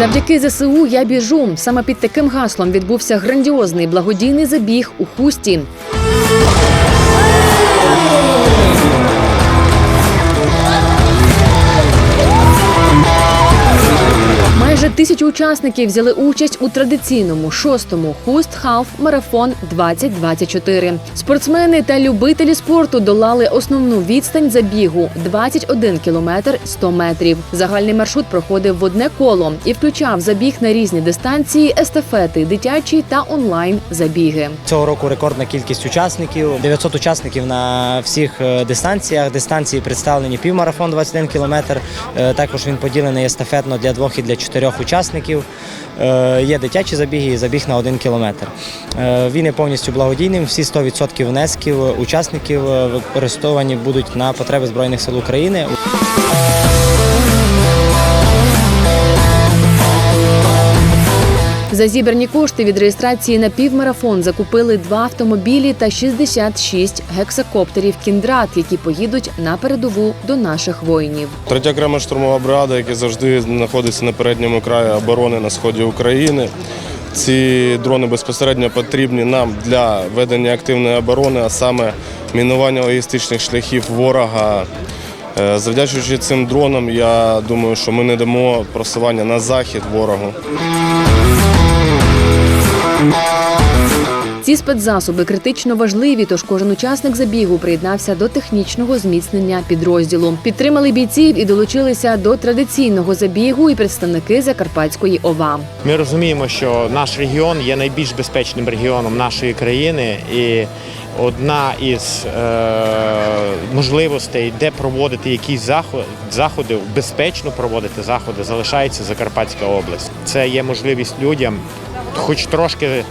Завдяки ЗСУ я біжу. Саме під таким гаслом відбувся грандіозний благодійний забіг у хусті. Учасників взяли участь у традиційному шостому хуст халф марафон 2024. Спортсмени та любителі спорту долали основну відстань забігу 21 кілометр 100 метрів. Загальний маршрут проходив в одне коло і включав забіг на різні дистанції, естафети, дитячі та онлайн забіги. Цього року рекордна кількість учасників 900 учасників на всіх е, дистанціях. Дистанції представлені півмарафон 21 кілометр. Е, Також він поділений естафетно для двох і для чотирьох учасників. Е, Є дитячі забіги і забіг на один кілометр. Е, Він є повністю благодійним. Всі 100% внесків учасників е, використовані будуть на потреби збройних сил України. За зібрані кошти від реєстрації на півмарафон закупили два автомобілі та 66 гексакоптерів кіндрат, які поїдуть на передову до наших воїнів. Третя окрема штурмова бригада, яка завжди знаходиться на передньому краї оборони на сході України. Ці дрони безпосередньо потрібні нам для ведення активної оборони, а саме мінування логістичних шляхів ворога. Е, Завдячуючи цим дронам, я думаю, що ми не дамо просування на захід ворогу. Ці спецзасоби критично важливі, тож кожен учасник забігу приєднався до технічного зміцнення підрозділу. Підтримали бійців і долучилися до традиційного забігу і представники Закарпатської ОВА. Ми розуміємо, що наш регіон є найбільш безпечним регіоном нашої країни, і одна із е, можливостей, де проводити якісь заход- заходи, безпечно проводити заходи, залишається Закарпатська область. Це є можливість людям, хоч трошки.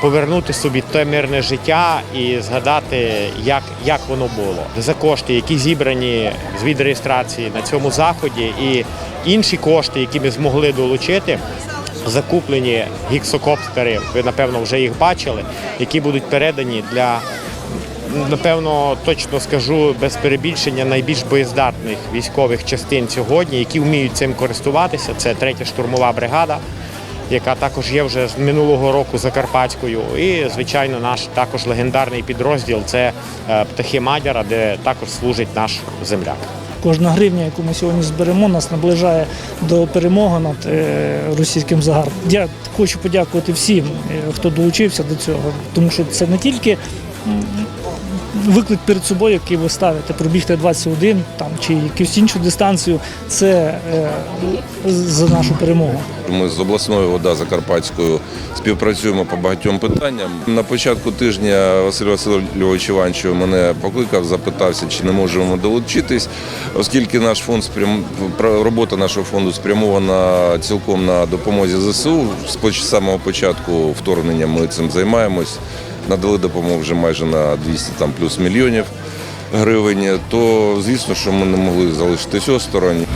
Повернути собі те мирне життя і згадати, як, як воно було за кошти, які зібрані з від реєстрації на цьому заході, і інші кошти, які ми змогли долучити, закуплені гіксокоптери, ви напевно вже їх бачили, які будуть передані для. Напевно, точно скажу без перебільшення найбільш боєздатних військових частин сьогодні, які вміють цим користуватися. Це третя штурмова бригада, яка також є вже з минулого року Закарпатською. І, звичайно, наш також легендарний підрозділ це е, птахи Мадяра, де також служить наш земляк. Кожна гривня, яку ми сьогодні зберемо, нас наближає до перемоги над е, російським загарбом. Я хочу подякувати всім, е, хто долучився до цього, тому що це не тільки виклик перед собою, який ви ставите, пробігти 21 там, чи якусь іншу дистанцію, це за нашу перемогу. Ми з обласною ОДА Закарпатською співпрацюємо по багатьом питанням. На початку тижня Василь Васильович Іванчев мене покликав, запитався, чи не можемо долучитись, оскільки наш фонд спрям... робота нашого фонду спрямована цілком на допомозі ЗСУ. З самого початку вторгнення ми цим займаємось. Надали допомогу вже майже на 200 там плюс мільйонів гривень. То звісно, що ми не могли залишитись осторонь.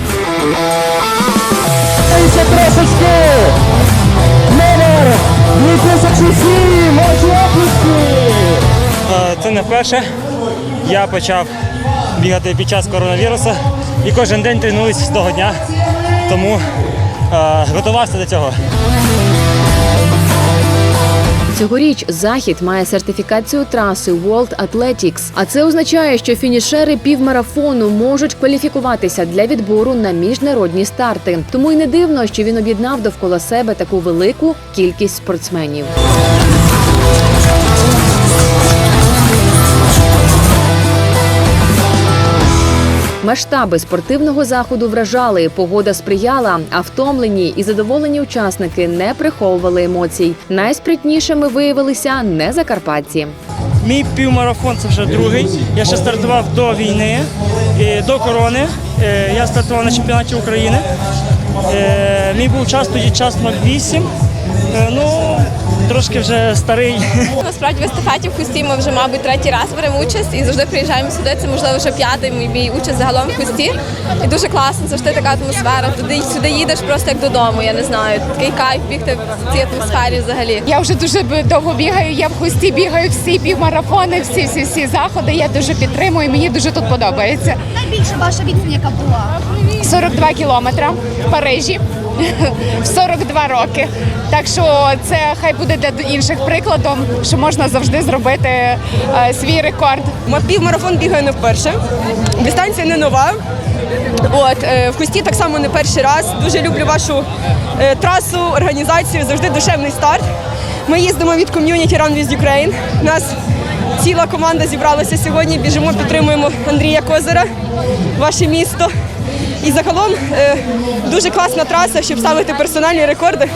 Е, Це не вперше. Я почав бігати під час коронавірусу і кожен день тренуюсь з того дня, тому е, готувався до цього. Цьогоріч захід має сертифікацію траси World Athletics, а це означає, що фінішери півмарафону можуть кваліфікуватися для відбору на міжнародні старти. Тому й не дивно, що він об'єднав довкола себе таку велику кількість спортсменів. Масштаби спортивного заходу вражали, погода сприяла, а втомлені і задоволені учасники не приховували емоцій. Найспритнішими виявилися не закарпатці. Мій півмарафон це вже другий. Я ще стартував до війни, до корони. Е, Я стартував на чемпіонаті України. Е, Мій був час тоді час 08. Е, Ну, трошки вже старий. Насправді в естафеті в хусті ми вже, мабуть, третій раз беремо участь і завжди приїжджаємо сюди. Це можливо вже п'ятий мій, участь загалом в хусті. І дуже класно, завжди така атмосфера. Туди сюди їдеш просто як додому. Я не знаю. Такий кайф бігти в цій атмосфері взагалі. Я вже дуже довго бігаю. Я в хусті бігаю всі півмарафони, всі всі всі заходи. Я дуже підтримую. Мені дуже тут подобається. Найбільша ваша відстань, яка була? 42 кілометри в Парижі. в 42 роки. Так що це хай буде для інших прикладом, що можна завжди зробити е, свій рекорд. Ма- Півмарафон бігаю не вперше. Дистанція не нова. От е, в хусті так само не перший раз. Дуже люблю вашу е, трасу, організацію, завжди душевний старт. Ми їздимо від Community Run with Ukraine. У нас ціла команда зібралася сьогодні. Біжимо, підтримуємо Андрія Козира, ваше місто. І загалом е, дуже класна траса, щоб ставити персональні рекорди.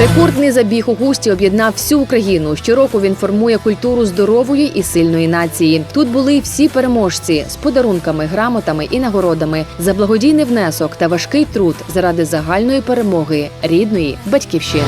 Рекордний забіг у густі об'єднав всю Україну. Щороку він формує культуру здорової і сильної нації. Тут були всі переможці з подарунками, грамотами і нагородами за благодійний внесок та важкий труд заради загальної перемоги рідної батьківщини.